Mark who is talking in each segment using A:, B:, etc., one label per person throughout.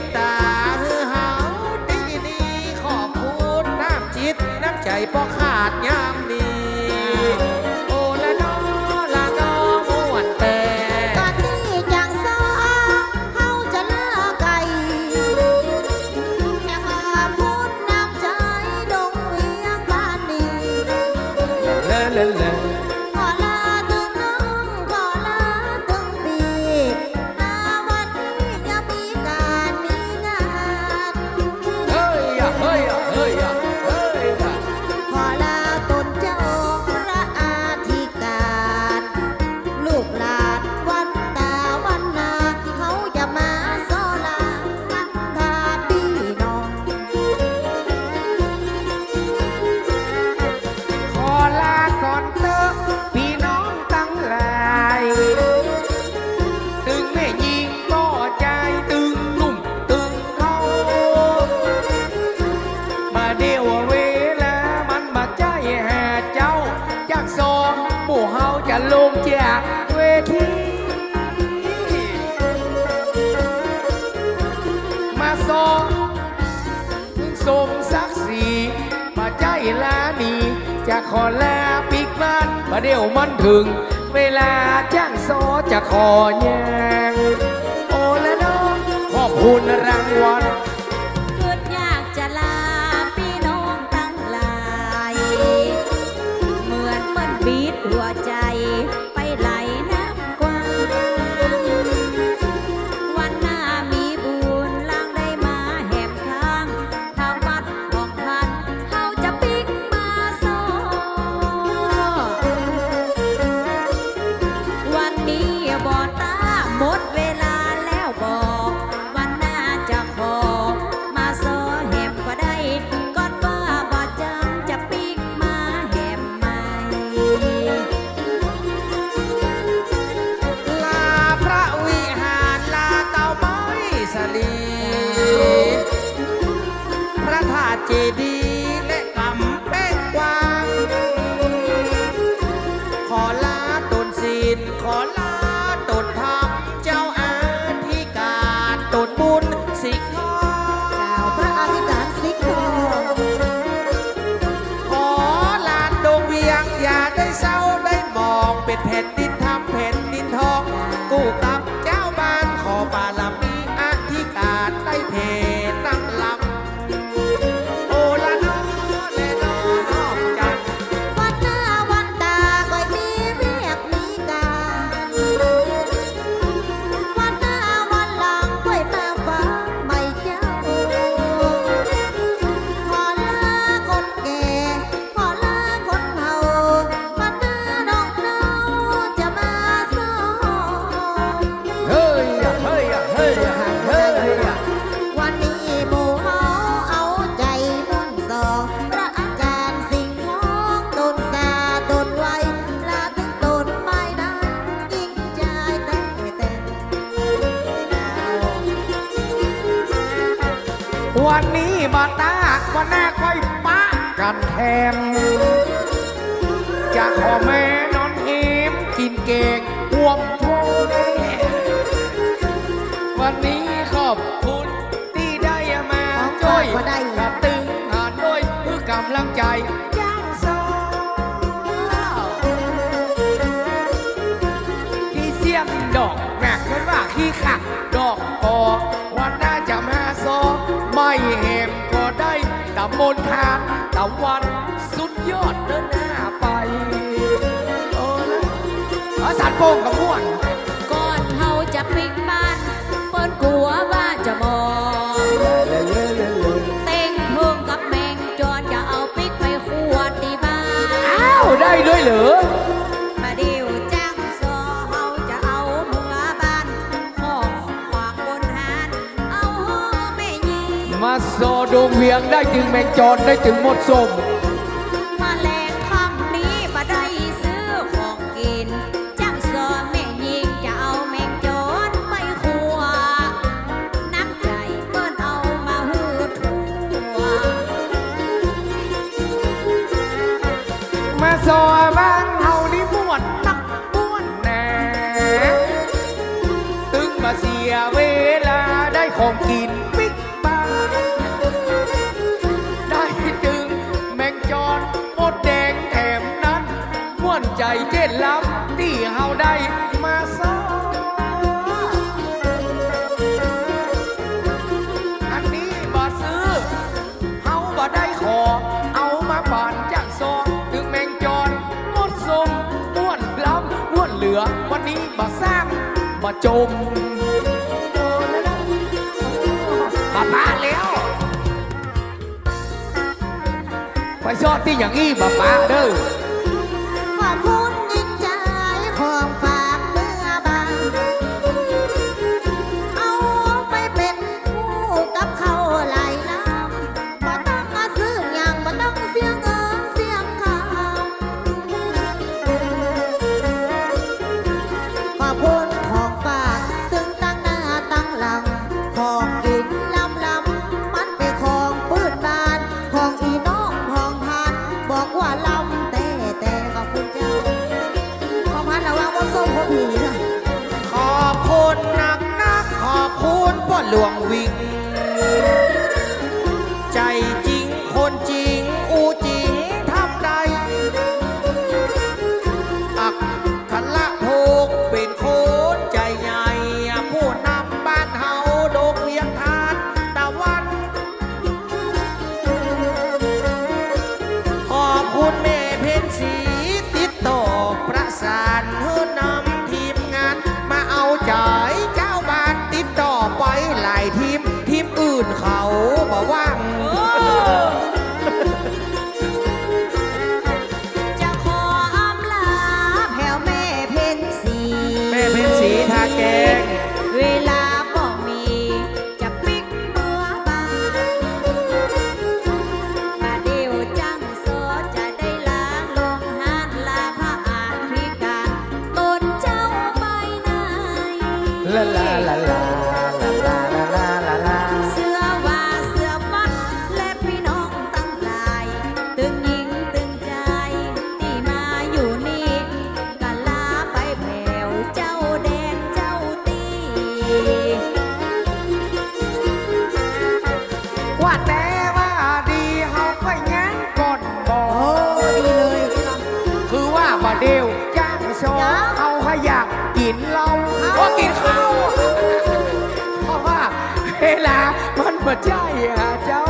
A: ตตาฮือ
B: เฮาดีดีขอบคุณน้ำจิตน้ำใจพอขาดยามนี้โอละนอ
A: ละนอวนแต่ตอนนี้จังซ้เฮาจะลิไกแค่ขอบคุณน้ำใจดงเวียงบ้นนี้ ขอลาปิกบ้านมาเดี๋ยวมันถึง เวลาจ้างโซจะขอแยงโอ้และน้องขอบคุณรางวัล
B: เจดี
A: ย์และกำแพงกวาง ขอลาตนศีลขอลาตนธรรมเจ้าอาธิการตนบุญสิกขอ
B: กล่าวพระอธิการสิกขอ
A: ขอลานดงเวียงอย่าได้เศร้าได้มองเป็นแผ่นดิน นนี้มาตา
B: วันหน้าค่อ
A: ยปะกันแทนจะขอแม่นอนเอมกินเกงห่วมโทวันนี้ขอบคุณที่ได้มาช่วยกับตึงหานด้วยเพื่อกำลังใจย่างโซขี้เสียงดอกแหมกกันว่าขี้ขัก ตำบลทานตะวันสุดยอดเดินหน้าไป เออแล้วเอาสัตว์โป่งกับม่วน
B: ก่อนเฮาจะปิกบ้านเปิ้นกลัวว่าจะมองเต็งเพิ่งกับแมงจอนจะเอาปิกไปขวดที่บ้าน
A: อ้าว ได้ด้วยเหรอ โซดงเวียงได้ถึงแมงจรได้ถึงหมดสม
B: มาแลงคำนี้บ่ได้ซื้อของกินจ้างซอแม่ยิงจะเอาแมงจอนไปขัว น้ำใจเปิ้นเอามาหือทั่ว
A: มาโซบ้านเฮานี่ม่วนนักม่วนแหน่ตึงมาเสียเวาจมมาพาแล้ว ไปชอบที่อย่าง
B: นี้มาพาเด้
C: อ ลวงวิ่ง Cháy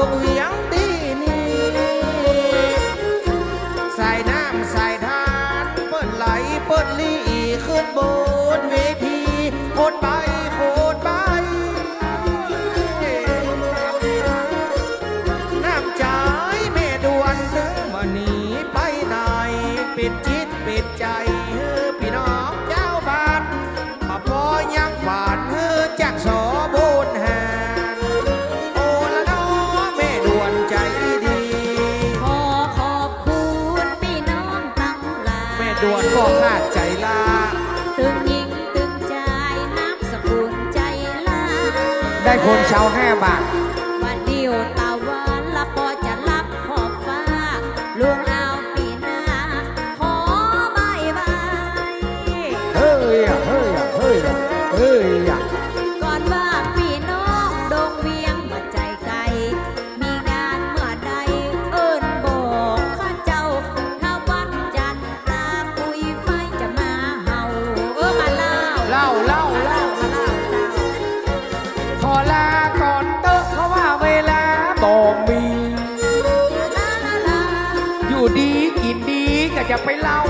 C: ดง
B: เวียงดีนี่ส่น้ำใส่
A: ย
B: ทานเปิด
C: ไหลเปิดลีขึ้นโบ ด่วนก็
B: ขา
C: ดใจลา
B: ตึงยิงตึงใจน้ำสกุลใจลา
A: ได้คนชาวห้บาก
B: วันเดียวตะวันละพอจะรับขอบฟ้าลวงเอาปีหน้า ขอบายบาย
A: เฮ้ยอเฮ้ยเฮ้ยเฮ้ย
B: ไปเล่า